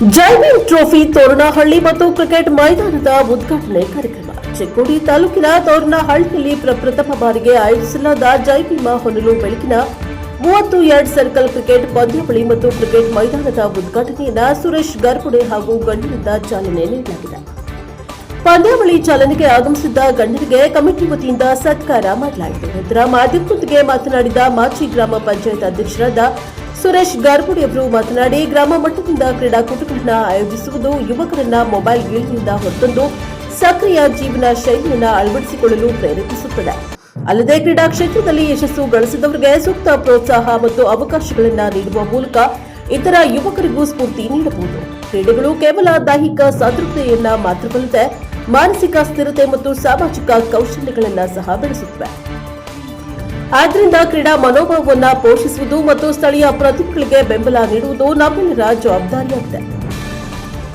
ಜೈವಿನ್ trophy ತೋರಣಹಳ್ಳಿ ಮತ್ತು cricket ಮೈದಾನದ ಉದ್ಘಾಟನೆ ಕಾರ್ಯಕ್ರಮ. ಚಿಕ್ಕೋಡಿ ತಾಲೂಕಿನ ತೋರಣಹಳ್ಳಿಯಲ್ಲಿ ಪ್ರಪ್ರಥಮ ಬಾರಿಗೆ ಆಯೋಜಿಸಲಾದ ಜೈ ಭೀಮಾ ಹೊನಲು ಬೆಳಕಿನ ಮೂವತ್ತು ಎರಡ್ ಸರ್ಕಲ್ ಕ್ರಿಕೆಟ್ ಪಂದ್ಯಾವಳಿ ಮತ್ತು ಕ್ರಿಕೆಟ್ ಮೈದಾನದ ಉದ್ಘಾಟನೆಯನ್ನ ಸುರೇಶ್ ಗರ್ಪುಡೆ ಹಾಗೂ ಗಣ್ಯರಿಂದ ಚಾಲನೆ ನೀಡಲಾಗಿದೆ. ಪಂದ್ಯಾವಳಿ ಚಾಲನೆಗೆ ಆಗಮಿಸಿದ್ದ ಗಣ್ಯರಿಗೆ ಕಮಿಟಿ ವತಿಯಿಂದ ಸತ್ಕಾರ ಮಾಡಲಾಯಿತು. ನಂತರ ಮಾಧ್ಯಮದೊಂದಿಗೆ ಮಾತನಾಡಿದ ಮಾಜಿ ಗ್ರಾಮ ಪಂಚಾಯತ್ ಅಧ್ಯಕ್ಷರಾದ ಸುರೇಶ್ ಗಾರ್ಗುಡಿ ಅವರು ಮಾತನಾಡಿ, ಗ್ರಾಮ ಮಟ್ಟದಿಂದ ಕ್ರೀಡಾಕೂಟಗಳನ್ನು ಆಯೋಜಿಸುವುದು ಯುವಕರನ್ನ ಮೊಬೈಲ್ ಗೇಮ್ನಿಂದ ಹೊರತಂದು ಸಕ್ರಿಯ ಜೀವನ ಶೈಲಿಯನ್ನು ಅಳವಡಿಸಿಕೊಳ್ಳಲು ಪ್ರೇರೇಪಿಸುತ್ತದೆ. ಅಲ್ಲದೆ ಕ್ರೀಡಾ ಕ್ಷೇತ್ರದಲ್ಲಿ ಯಶಸ್ಸು ಗಳಿಸಿದವರಿಗೆ ಸೂಕ್ತ ಪ್ರೋತ್ಸಾಹ ಮತ್ತು ಅವಕಾಶಗಳನ್ನು ನೀಡುವ ಮೂಲಕ ಇತರ ಯುವಕರಿಗೂ ಸ್ಫೂರ್ತಿ ನೀಡಬಹುದು. ಕ್ರೀಡೆಗಳು ಕೇವಲ ದೈಹಿಕ ಸದೃಢತೆಯನ್ನ ಮಾತ್ರವಲ್ಲದೆ ಮಾನಸಿಕ ಸ್ಥಿರತೆ ಮತ್ತು ಸಾಮಾಜಿಕ ಕೌಶಲ್ಯಗಳನ್ನು ಸಹ ಬೆಳೆಸುತ್ತವೆ. ಆದ್ರಿಂದ ಕ್ರೀಡಾ ಮನೋಭಾವವನ್ನು ಪೋಷಿಸುವುದು ಮತ್ತು ಸ್ಥಳೀಯ ಪ್ರತಿಭೆಗಳಿಗೆ ಬೆಂಬಲ ನೀಡುವುದು ನಮ್ಮೆಲ್ಲರ ಜವಾಬ್ದಾರಿಯಾಗಿದೆ.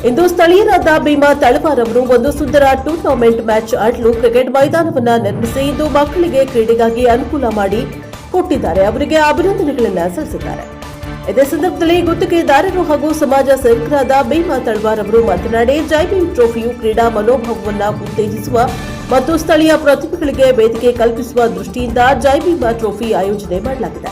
ಇಂದು ಸ್ಥಳೀಯರಾದ ಭೀಮಾ ತಳವಾರ್ ಅವರು ಒಂದು ಸುಂದರ ಟೂರ್ನಮೆಂಟ್ ಮ್ಯಾಚ್ ಆಡಲು ಕ್ರಿಕೆಟ್ ಮೈದಾನವನ್ನು ನಿರ್ಮಿಸಿ ಇಂದು ಮಕ್ಕಳಿಗೆ ಕ್ರೀಡೆಗಾಗಿ ಅನುಕೂಲ ಮಾಡಿ ಕೊಟ್ಟಿದ್ದಾರೆ. ಅವರಿಗೆ ಅಭಿನಂದನೆಗಳನ್ನು ಸಲ್ಲಿಸಿದ್ದಾರೆ. ಇದೇ ಸಂದರ್ಭದಲ್ಲಿ ಗುತ್ತಿಗೆದಾರರು ಹಾಗೂ ಸಮಾಜ ಸೇವಕರಾದ ಭೀಮಾ ತಳವಾರ್ ಅವರು ಮಾತನಾಡಿ ಜೈವಿಂಗ್ ಟ್ರೋಫಿಯು ಕ್ರೀಡಾ ಮನೋಭಾವವನ್ನು ಉತ್ತೇಜಿಸುವ ಮತ್ತು ಸ್ಥಳೀಯ ಪ್ರತಿಭೆಗಳಿಗೆ ವೇದಿಕೆ ಕಲ್ಪಿಸುವ ದೃಷ್ಟಿಯಿಂದ ಜೈ ಭೀಮಾ ಟ್ರೋಫಿ ಆಯೋಜನೆ ಮಾಡಲಾಗಿದೆ.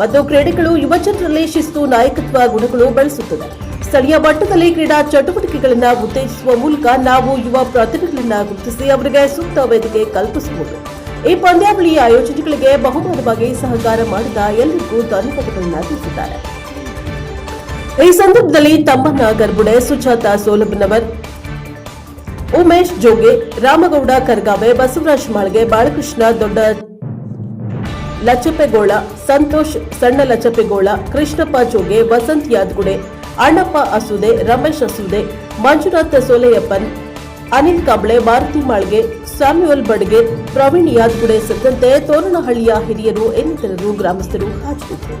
ಮತ್ತು ಕ್ರೀಡೆಗಳು ಯುವಜನರಲ್ಲಿ ಶಿಸ್ತು, ನಾಯಕತ್ವ, ಗುಣಗಳು ಬೆಳೆಸುತ್ತದೆ ಸ್ಥಳೀಯ ಮಟ್ಟದಲ್ಲಿ ಕ್ರೀಡಾ ಚಟುವಟಿಕೆಗಳನ್ನು ಉತ್ತೇಜಿಸುವ ಮೂಲಕ ನಾವು ಯುವ ಪ್ರತಿಭೆಗಳನ್ನು ಗುರುತಿಸಿ ಅವರಿಗೆ ಸೂಕ್ತ ವೇದಿಕೆ ಕಲ್ಪಿಸಬಹುದು. ಈ ಪಂದ್ಯಾವಳಿ ಆಯೋಜನೆಗಳಿಗೆ ಬಹುಮಾನವಾಗಿ ಸಹಕಾರ ಮಾಡಿದ ಎಲ್ಲರಿಗೂ ಧನ್ಯವಾದಗಳನ್ನು ತಿಳಿಸಿದ್ದಾರೆ. ಈ ಸಂದರ್ಭದಲ್ಲಿ ತಮ್ಮಣ್ಣ ಗರ್ಬುಡೆ ಸುಜಾತ ಸೋಲಬನವರ್ ಉಮೇಶ್ ಜೋಗೆ, ರಾಮಗೌಡ ಕರ್ಗಾವೆ, ಬಸವರಾಜ್ ಮಾಳ್ಗೆ, ಬಾಲಕೃಷ್ಣ ದೊಡ್ಡ ಲಚಪೆಗೋಳ, ಸಂತೋಷ್ ಸಣ್ಣ ಲಚಪೆಗೋಳ, ಕೃಷ್ಣಪ್ಪ ಜೋಗೆ, ವಸಂತ್ ಯಾದ್ಗುಡೆ, ಅಣ್ಣಪ್ಪ ಅಸುದೆ, ರಮೇಶ್ ಅಸುದೆ, ಮಂಜುನಾಥ ಸೋಲೆಯಪ್ಪನ್, ಅನಿಲ್ ಕಾಂಬ್ಳೆ, ಮಾರುತಿ ಮಾಳ್ಗೆ, ಸ್ಯಾಮ್ಯುಯಲ್ ಬಡ್ಗೆ, ಪ್ರವೀಣ್ ಯಾದ್ಗುಡೆ ಸೇರಿದಂತೆ ತೋರಣಹಳ್ಳಿಯ ಹಿರಿಯರು, ಇನ್ನಿತರರು, ಗ್ರಾಮಸ್ಥರು ಹಾಜರಿದ್ದರು.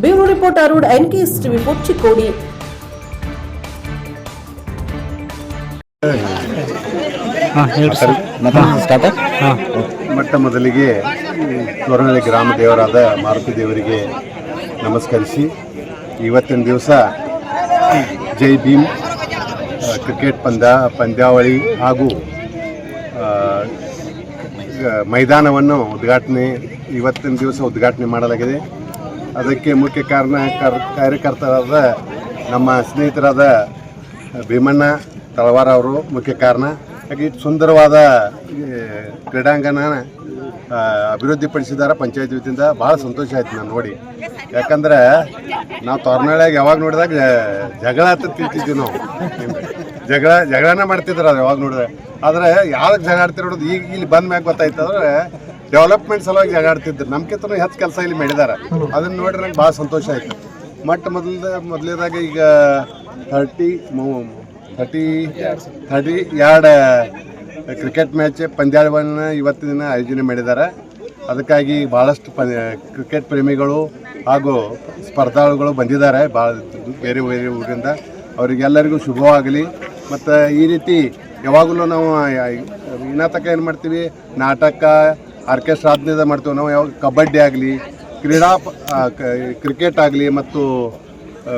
Bureau report Arun, NKS TV, ಪುಚ್ಚಿಕೋಡಿ. ಮೊಟ್ಟ ಮೊದಲಿಗೆ ಈ ತೋರಣಹಳ್ಳಿ ಗ್ರಾಮ ದೇವರಾದ ಮಾರುತಿ ದೇವರಿಗೆ ನಮಸ್ಕರಿಸಿ. ಇವತ್ತಿನ ದಿವಸ ಜೈ ಭೀಮ್ ಕ್ರಿಕೆಟ್ ಪಂದ್ಯ ಪಂದ್ಯಾವಳಿ ಹಾಗೂ ಮೈದಾನವನ್ನು ಉದ್ಘಾಟನೆ ಇವತ್ತಿನ ದಿವಸ ಉದ್ಘಾಟನೆ ಮಾಡಲಾಗಿದೆ. ಅದಕ್ಕೆ ಮುಖ್ಯ ಕಾರಣ ಕರ್ ಕಾರ್ಯಕರ್ತರಾದ ನಮ್ಮ ಸ್ನೇಹಿತರಾದ ಭೀಮಣ್ಣ ತಳವಾರ ಅವರು ಮುಖ್ಯ ಕಾರಣ. ಹಾಗೆ ಸುಂದರವಾದ ಕ್ರೀಡಾಂಗಣ ಆ, ಅಭಿವೃದ್ಧಿಪಡಿಸಿದ್ದಾರೆ ಪಂಚಾಯತ್ ವತಿಯಿಂದ ಭಾಳ ಸಂತೋಷ ಆಯ್ತು ನಾನು ನೋಡಿ. ಯಾಕಂದ್ರೆ ನಾವು ತೋರ್ನಾಳ್ಯಾಗ ಯಾವಾಗ ನೋಡಿದಾಗ ಜಗಳ ಅಂತ ತಿಂತಿದ್ವಿ ನಾವು. ಜಗಳ ಜಗಳನ ಮಾಡ್ತಿದ್ರು ಅದು ಯಾವಾಗ ನೋಡಿದ್ರೆ. ಆದರೆ ಯಾವಾಗ ಜಗಳ ನೋಡೋದು ಈಗ ಇಲ್ಲಿ ಬಂದ ಮ್ಯಾಗ ಗೊತ್ತಾಯ್ತು ಅಂದ್ರೆ ಡೆವಲಪ್ಮೆಂಟ್ ಸಲುವಾಗಿ ಜಗಳ ಆಡ್ತಿದ್ರು. ನಮ್ಕಿಂತ ಹೆಚ್ಚು ಕೆಲಸ ಇಲ್ಲಿ ಮಾಡಿದ್ದಾರೆ ಅದನ್ನ ನೋಡಿ ನಂಗೆ ಭಾಳ ಸಂತೋಷ ಆಯ್ತು. ಮೊಟ್ಟ ಮೊದಲ ಮೊದಲೇದಾಗ ಈಗ ಥರ್ಟಿ ಥರ್ಟಿ ಥರ್ಟಿ ಎರಡು ಕ್ರಿಕೆಟ್ ಮ್ಯಾಚ್ ಪಂದ್ಯಾವನ್ನು ಇವತ್ತಿನ ದಿನ ಆಯೋಜನೆ ಮಾಡಿದ್ದಾರೆ. ಅದಕ್ಕಾಗಿ ಭಾಳಷ್ಟು ಪ ಕ್ರಿಕೆಟ್ ಪ್ರೇಮಿಗಳು ಹಾಗೂ ಸ್ಪರ್ಧಾಳುಗಳು ಬಂದಿದ್ದಾರೆ. ಭಾಳ ಬೇರೆ ಬೇರೆ ಊರಿಂದ. ಅವರಿಗೆಲ್ಲರಿಗೂ ಶುಭವಾಗಲಿ. ಮತ್ತು ಈ ರೀತಿ ಯಾವಾಗಲೂ ನಾವು ಇನ್ನ ತನಕ ಏನು ಮಾಡ್ತೀವಿ? ನಾಟಕ ಆರ್ಕೆಸ್ಟ್ರಾ ಮಾಡ್ತೀವಿ. ನಾವು ಯಾವಾಗ ಕಬಡ್ಡಿ ಆಗಲಿ ಕ್ರೀಡಾ ಕ್ರಿಕೆಟ್ ಆಗಲಿ ಮತ್ತು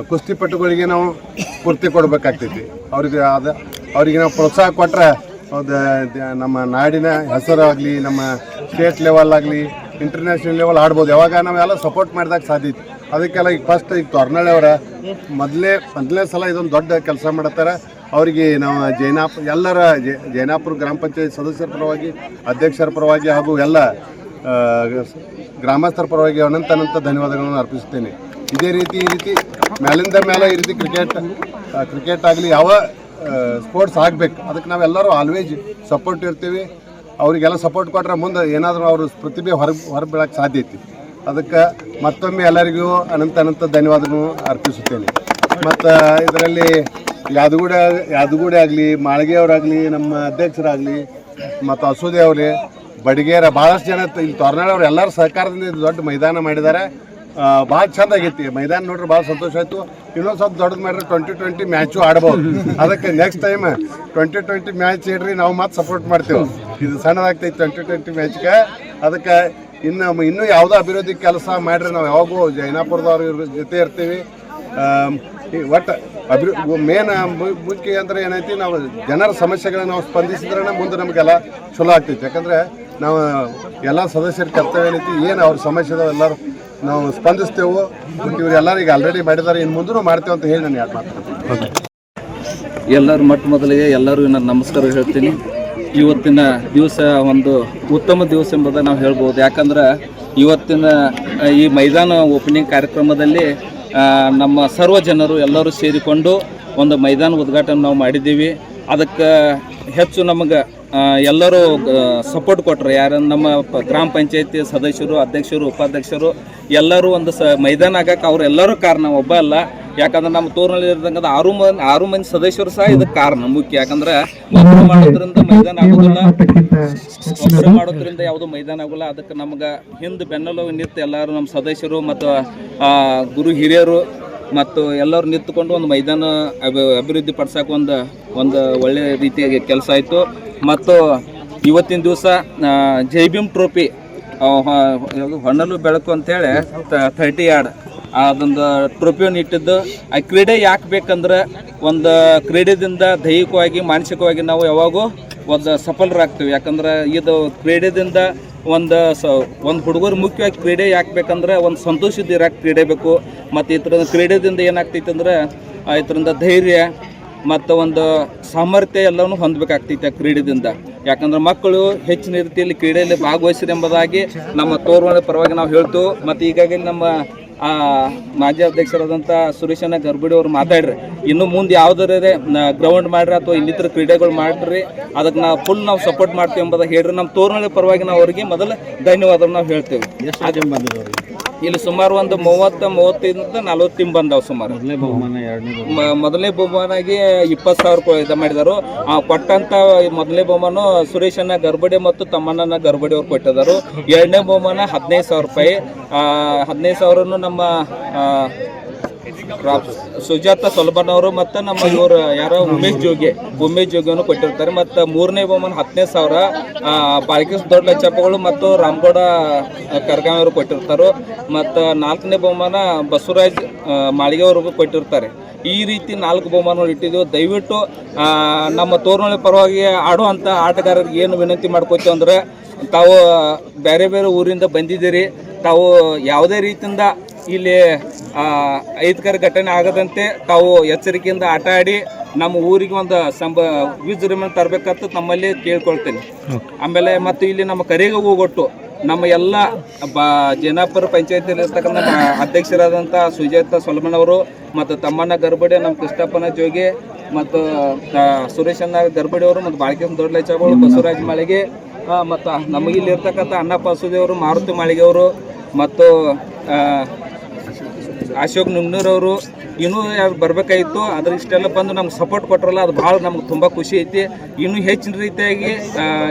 ಕುಸ್ತಿಪಟುಗಳಿಗೆ ನಾವು ಸ್ಫೂರ್ತಿ ಕೊಡಬೇಕಾಗ್ತೈತಿ. ಅವ್ರಿಗೆ ಅದ ಅವರಿಗೆ ನಾವು ಪ್ರೋತ್ಸಾಹ ಕೊಟ್ಟರೆ ಅದು ನಮ್ಮ ನಾಡಿನ ಹೆಸರಾಗಲಿ, ನಮ್ಮ ಸ್ಟೇಟ್ ಲೆವೆಲ್ ಆಗಲಿ ಇಂಟರ್ನ್ಯಾಷನಲ್ ಲೆವೆಲ್ ಆಡ್ಬೋದು. ಯಾವಾಗ ನಾವೆಲ್ಲ ಸಪೋರ್ಟ್ ಮಾಡಿದಾಗ ಸಾಧ್ಯ ಐತಿ. ಅದಕ್ಕೆಲ್ಲ ಈಗ ಫಸ್ಟ್ ಈಗ ಅವರ ಮೊದಲೇ ಮೊದಲನೇ ಸಲ ಇದೊಂದು ದೊಡ್ಡ ಕೆಲಸ ಮಾಡತ್ತಾರ ಅವರಿಗೆ ನಾವು ಜೈನಾಪ್, ಎಲ್ಲರ ಜೈನಾಪುರ ಗ್ರಾಮ ಪಂಚಾಯತ್ ಸದಸ್ಯರ ಪರವಾಗಿ, ಅಧ್ಯಕ್ಷರ ಪರವಾಗಿ ಹಾಗೂ ಎಲ್ಲ ಗ್ರಾಮಸ್ಥರ ಪರವಾಗಿ ಅನಂತ ಅನಂತ ಧನ್ಯವಾದಗಳನ್ನು ಅರ್ಪಿಸುತ್ತೇನೆ. ಇದೇ ರೀತಿ ಈ ರೀತಿ ಮೇಲಿಂದ ಮೇಲೆ ಈ ರೀತಿ ಕ್ರಿಕೆಟ್ ಕ್ರಿಕೆಟ್ ಆಗಲಿ ಯಾವ ಸ್ಪೋರ್ಟ್ಸ್ ಆಗಬೇಕು. ಅದಕ್ಕೆ ನಾವೆಲ್ಲರೂ ಆಲ್ವೇಜ್ ಸಪೋರ್ಟ್ ಇರ್ತೀವಿ. ಅವರಿಗೆಲ್ಲ ಸಪೋರ್ಟ್ ಕೊಟ್ರೆ ಮುಂದೆ ಏನಾದರೂ ಅವ್ರ ಪ್ರತಿಭೆ ಹೊರಗೆ ಹೊರಗೆ ಬೀಳಕ್ಕೆ ಸಾಧ್ಯ ಐತಿ. ಅದಕ್ಕೆ ಮತ್ತೊಮ್ಮೆ ಎಲ್ಲರಿಗೂ ಅನಂತ ಅನಂತ ಧನ್ಯವಾದಗಳು ಅರ್ಪಿಸುತ್ತೇನೆ. ಮತ್ತು, ಇದರಲ್ಲಿ ಯಾದಗೂಡ, ಯಾದಗೂಡೆ ಆಗಲಿ, ಮಾಳಿಗೆಯವರಾಗಲಿ, ನಮ್ಮ ಅಧ್ಯಕ್ಷರಾಗಲಿ, ಮತ್ತು ಅಸೂದೆ ಅವರೇ ಬಡಿಗೇರ ಭಾಳಷ್ಟು ಜನ ಇಲ್ಲಿ ತೊರ್ನಾಳ್ ಎಲ್ಲರೂ ಎಲ್ಲರ ಸಹಕಾರದಿಂದ ದೊಡ್ಡ ಮೈದಾನ ಮಾಡಿದ್ದಾರೆ. ಭಾಳ ಚಂದ ಆಗೈತಿ. ಮೈದಾನ ನೋಡ್ರಿ ಭಾಳ ಸಂತೋಷ ಆಯಿತು. ಇನ್ನೊಂದು ಸ್ವಲ್ಪ ದೊಡ್ಡದು ಮಾಡ್ರಿ ಟ್ವೆಂಟಿ ಟ್ವೆಂಟಿ ಮ್ಯಾಚು ಆಡ್ಬೋದು. ಅದಕ್ಕೆ next time twenty twenty match ಇಡ್ರಿ, ನಾವು ಮತ್ತೆ ಸಪೋರ್ಟ್ ಮಾಡ್ತೇವೆ. ಇದು ಸಣ್ಣದಾಗ್ತೈತಿ ಟ್ವೆಂಟಿ ಟ್ವೆಂಟಿ ಮ್ಯಾಚ್ಗೆ ಅದಕ್ಕೆ ಇನ್ನು ಇನ್ನೂ ಯಾವುದೋ ಅಭಿವೃದ್ಧಿ ಕೆಲಸ ಮಾಡ್ರಿ ನಾವು ಯಾವಾಗೂ ಜೈನಾಪುರದವ್ರ ಇವ್ರ ಜೊತೆ ಇರ್ತೀವಿ. ಒಟ್ಟು ಅಭಿ ಮೇನ್ ಮುಖ್ಯ ಅಂದ್ರೆ ಏನೈತಿ, ನಾವು ಜನರ ಸಮಸ್ಯೆಗಳನ್ನ ನಾವು ಸ್ಪಂದಿಸಿದ್ರೆ ಮುಂದೆ ನಮಗೆಲ್ಲ ಚಲೋ ಆಗ್ತೈತಿ. ಯಾಕಂದ್ರೆ ನಾವು ಎಲ್ಲ ಸದಸ್ಯರ ಕರ್ತವ್ಯ ಏನೈತಿ, ಏನು ಅವ್ರ ಸಮಸ್ಯೆ ಎಲ್ಲರೂ ನಾವು ಸ್ಪಂದಿಸ್ತೇವೆ ಮತ್ತು ಇವ್ರು ಎಲ್ಲರೂ ಈಗ ಆಲ್ರೆಡಿ ಮಾಡಿದ್ದಾರೆ. ಇನ್ನು ಮುಂದೂ ಮಾಡ್ತೇವೆ ಅಂತ ಹೇಳಿ ನಾನು ಯಾರು ಮಾತಾಡ್ತೀನಿ? ಎಲ್ಲರ ಮೊಟ್ಟ ಮೊದಲಿಗೆ ಎಲ್ಲರಿಗೂ ನಾನು ನಮಸ್ಕಾರ ಹೇಳ್ತೀನಿ. ಇವತ್ತಿನ ದಿವಸ ಒಂದು ಉತ್ತಮ ದಿವಸ ಎಂಬುದ ನಾವು ಹೇಳ್ಬೋದು. ಯಾಕಂದ್ರೆ ಇವತ್ತಿನ ಈ ಮೈದಾನ ಓಪನಿಂಗ್ ಕಾರ್ಯಕ್ರಮದಲ್ಲಿ ನಮ್ಮ ಸರ್ವ ಜನರು ಎಲ್ಲರೂ ಸೇರಿಕೊಂಡು ಒಂದು ಮೈದಾನ ಉದ್ಘಾಟನೆ ನಾವು ಮಾಡಿದ್ದೀವಿ. ಅದಕ್ಕೆ ಹೆಚ್ಚು ನಮಗೆ ಎಲ್ಲರೂ ಸಪೋರ್ಟ್ ಕೊಟ್ಟರು ಯಾರು ನಮ್ಮ ಗ್ರಾಮ ಪಂಚಾಯತಿ ಸದಸ್ಯರು, ಅಧ್ಯಕ್ಷರು, ಉಪಾಧ್ಯಕ್ಷರು, ಎಲ್ಲರೂ ಒಂದು ಸ, ಮೈದಾನ ಆಗಕ್ಕೆ ಅವರೆಲ್ಲರೂ ಕಾರಣ. ಒಬ್ಬ ಅಲ್ಲ. ಯಾಕಂದ್ರೆ ನಮ್ಮ ತೋರ್ನಲ್ಲಿ ಇರ್ತಕ್ಕಂಥ ಆರು ಮಂದಿ ಆರು ಮಂದಿ ಸದಸ್ಯರು ಸಹ ಇದಕ್ಕೆ ಕಾರಣ ಮುಖ್ಯ. ಯಾಕಂದ್ರೆ ಒಬ್ಬರು ಮಾಡೋದ್ರಿಂದ ಮೈದಾನ ಆಗೋದಿಲ್ಲ. ಒಬ್ಬರು ಮಾಡೋದ್ರಿಂದ ಯಾವುದು ಮೈದಾನ ಆಗೋಲ್ಲ. ಅದಕ್ಕೆ ನಮ್ಗೆ ಹಿಂದೆ ಬೆನ್ನೆಲು ನಿಂತು ಎಲ್ಲರೂ ನಮ್ಮ ಸದಸ್ಯರು ಮತ್ತು ಗುರು ಹಿರಿಯರು ಮತ್ತು ಎಲ್ಲರೂ ನಿಂತುಕೊಂಡು ಒಂದು ಮೈದಾನ ಅಭಿ ಅಭಿವೃದ್ಧಿ ಪಡಿಸೋಕೆ ಒಂದು ಒಂದು ಒಳ್ಳೆಯ ರೀತಿಯಾಗಿ ಕೆಲಸ ಆಯಿತು. ಮತ್ತು ಇವತ್ತಿನ ದಿವಸ ಜೈಬಿಮ್ ಟ್ರೋಫಿ ಹೊಣ್ಣಲು ಬೆಳಕು ಅಂತೇಳಿ ಥರ್ಟಿ ಯಾರ್ಡ್ ಅದೊಂದು ಟ್ರೋಫಿಯನ್ನು ಇಟ್ಟಿದ್ದು. ಆ ಕ್ರೀಡೆ ಯಾಕೆ ಬೇಕಂದ್ರೆ ಒಂದು ಕ್ರೀಡೆದಿಂದ ದೈಹಿಕವಾಗಿ, ಮಾನಸಿಕವಾಗಿ ನಾವು ಯಾವಾಗೂ ಒಂದು ಸಫಲರಾಗ್ತೀವಿ. ಯಾಕಂದ್ರೆ ಇದು ಕ್ರೀಡೆದಿಂದ ಒಂದು ಸ, ಒಂದು ಹುಡುಗರು ಮುಖ್ಯವಾಗಿ ಕ್ರೀಡೆ ಯಾಕೆ ಬೇಕಂದ್ರೆ ಒಂದು ಸಂತೋಷದ ಇರಕ್ಕೆ ಕ್ರೀಡೆ ಬೇಕು ಮತ್ತು ಈ ಥರದ ಕ್ರೀಡೆದಿಂದ ಏನಾಗ್ತೈತೆ ಅಂದ್ರೆ ಇದರಿಂದ ಧೈರ್ಯ, ಮತ್ತು ಒಂದು ಸಾಮರ್ಥ್ಯ ಎಲ್ಲವೂ ಹೊಂದಬೇಕಾಗ್ತೈತೆ ಆ ಕ್ರೀಡೆದಿಂದ. ಯಾಕಂದ್ರೆ ಮಕ್ಕಳು ಹೆಚ್ಚಿನ ರೀತಿಯಲ್ಲಿ ಕ್ರೀಡೆಯಲ್ಲಿ ಭಾಗವಹಿಸಿದೆ ಎಂಬುದಾಗಿ ನಮ್ಮ ತೋರ್ವಳ ಪರವಾಗಿ ನಾವು ಹೇಳ್ತು, ಮತ್ತು ಈಗಾಗಲೇ ನಮ್ಮ ಮಾಜಿ ಅಧ್ಯಕ್ಷರಾದಂಥ ಸುರೇಶನ ಗರ್ಭಿಡಿ ಅವ್ರು ಮಾತಾಡ್ರಿ. ಇನ್ನು ಮುಂದೆ ಯಾವ್ದಾರೇ ಗ್ರೌಂಡ್ ಮಾಡ್ರಿ ಅಥವಾ ಇನ್ನಿತರ ಕ್ರೀಡೆಗಳು ಮಾಡ್ರಿ ಅದಕ್ಕೆ ನಾವು ಫುಲ್ ನಾವು ಸಪೋರ್ಟ್ ಮಾಡ್ತೀವಿ ಎಂಬುದಾಗಿ ಹೇಳ್ರಿ. ನಮ್ಮ ತೋರ್ನಳ್ಳಿ ಪರವಾಗಿ ನಾವು ಅವರಿಗೆ ಮೊದಲು ಧನ್ಯವಾದ ನಾವು ಹೇಳ್ತೇವೆ. ಇಲ್ಲಿ ಸುಮಾರು ಒಂದು ಮೂವತ್ತ ಮೂವತ್ತೈದರಿಂದ ನಲ್ವತ್ತು ಟೀಮ್ ಬಂದಾವ ಸುಮಾರು. ಮೊದಲನೇ ಬಹುಮಾನಾಗಿ ಇಪ್ಪತ್ತು ಸಾವಿರ ರೂಪಾಯಿ ಇದು ಮಾಡಿದರು. ಆ ಕೊಟ್ಟಂತ ಮೊದಲನೇ ಬಹುಮಾನ ಸುರೇಶನ ಗರ್ಭಡಿ ಮತ್ತು ತಮ್ಮಣ್ಣನ ಗರ್ಭಡಿ ಅವ್ರು ಕೊಟ್ಟಿದ್ದಾರೆ ಎರಡನೇ ಬಹುಮಾನ ಹದಿನೈದು ಸಾವಿರ ರೂಪಾಯಿ. ಆ, ಹದಿನೈದು ಸಾವಿರನು ನಮ್ಮ ಸುಜಾತ ಸೊಲಬನ್ ಅವರು ಮತ್ತು ನಮ್ಮ ಇವರು ಯಾರೋ ಉಮೇಶ್ ಜೋಗಿ, ಉಮೇಶ್ ಜೋಗಿಯನ್ನು ಕೊಟ್ಟಿರ್ತಾರೆ. ಮತ್ತು ಮೂರನೇ ಬಹುಮಾನ ಹತ್ತನೇ ಸಾವಿರ ಬಾಲ್ಕೇಶ್ ದೊಡ್ಡ ಲಚ್ಚಪ್ಪಗಳು ಮತ್ತು ರಾಮಗೌಡ ಕರ್ಗಾವರು ಕೊಟ್ಟಿರ್ತಾರೆ. ಮತ್ತು ನಾಲ್ಕನೇ ಬಹುಮಾನ ಬಸವರಾಜ್ ಮಾಳಿಗೆ ಅವ್ರಿಗೂ ಕೊಟ್ಟಿರ್ತಾರೆ. ಈ ರೀತಿ ನಾಲ್ಕು ಬಹುಮಾನಗಳು ಇಟ್ಟಿದ್ದೆವು ದಯವಿಟ್ಟು ನಮ್ಮ ತೋರ್ನಳ್ಳಿ ಪರವಾಗಿ ಆಡುವಂಥ ಆಟಗಾರರಿಗೆ ಏನು ವಿನಂತಿ ಮಾಡ್ಕೋತೀವಿ ಅಂದ್ರೆ, ತಾವು ಬೇರೆ ಬೇರೆ ಊರಿಂದ ಬಂದಿದ್ದೀರಿ. ತಾವು ಯಾವುದೇ ರೀತಿಯಿಂದ ಇಲ್ಲಿ ಅಹಿತಕರ ಘಟನೆ ಆಗದಂತೆ ತಾವು ಎಚ್ಚರಿಕೆಯಿಂದ ಆಟ ಆಡಿ ನಮ್ಮ ಊರಿಗೆ ಒಂದು ಸಂಬ ವಿಜೃಂಭಣೆ ತರಬೇಕಂತ ನಮ್ಮಲ್ಲಿ ಕೇಳ್ಕೊಳ್ತೇನೆ. ಆಮೇಲೆ ಮತ್ತು ಇಲ್ಲಿ ನಮ್ಮ ಕರೆಗೆ ಹೋಗೊಟ್ಟು ನಮ್ಮ ಎಲ್ಲ ಬ ಜೇನಾಪುರ ಪಂಚಾಯತಿಯಲ್ಲಿ ಇರ್ತಕ್ಕಂಥ ಅಧ್ಯಕ್ಷರಾದಂಥ ಸುಜಾತ ಸೊಲಮನ್ ಅವರು ಮತ್ತು ತಮ್ಮಣ್ಣ ಗರ್ಭಡಿ ನಮ್ಮ ಕೃಷ್ಣಪ್ಪನ ಜೋಗಿ ಮತ್ತು ಸುರೇಶ್ ಸುರೇಶಣ್ಣ ಗರ್ಭಡಿ ಅವರು ಮತ್ತು ಬಾಳಕೇಶ್ ದೊಡ್ಡಲೆಚ್ಚಗಳು ಬಸವರಾಜ್ ಮಾಳಿಗೆ ಮತ್ತು ನಮಗಿಲ್ಲಿರ್ತಕ್ಕಂಥ ಅಣ್ಣಪ್ಪ ಸುದೇವರು ಮಾರುತಿ ಮಾಳಿಗೆ ಅವರು ಮತ್ತು ಅಶೋಕ್ ನುಂಗ್ನೂರವರು ಇನ್ನೂ ಬರಬೇಕಾಗಿತ್ತು ಅದ್ರ ಇಷ್ಟೆಲ್ಲ ಬಂದು ನಮ್ಗೆ ಸಪೋರ್ಟ್ ಕೊಟ್ಟರಲ್ಲ ಅದು ಭಾಳ ನಮ್ಗೆ ತುಂಬ ಖುಷಿ ಐತಿ. ಇನ್ನೂ ಹೆಚ್ಚಿನ ರೀತಿಯಾಗಿ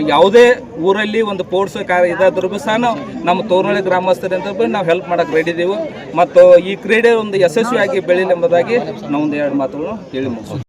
ಯಾವುದೇ ಊರಲ್ಲಿ ಒಂದು ಸ್ಪೋರ್ಟ್ಸ್ ಕಾರ್ಯ ಇದಾದ್ರೂ ಸಹ ನಾವು ನಮ್ಮ ತೋರಳಿ ಗ್ರಾಮಸ್ಥರಿಂದ ನಾವು ಹೆಲ್ಪ್ ಮಾಡಕ್ಕೆ ರೆಡಿ ಇದ್ದೀವಿ ಮತ್ತು ಈ ಕ್ರೀಡೆ ಒಂದು ಯಶಸ್ವಿಯಾಗಿ ಬೆಳೀಲಿ ಎಂಬುದಾಗಿ ನಾವೊಂದು ಎರಡು ಮಾತುಗಳು ಹೇಳಿ ಮುಗಿಸ್ತೀವಿ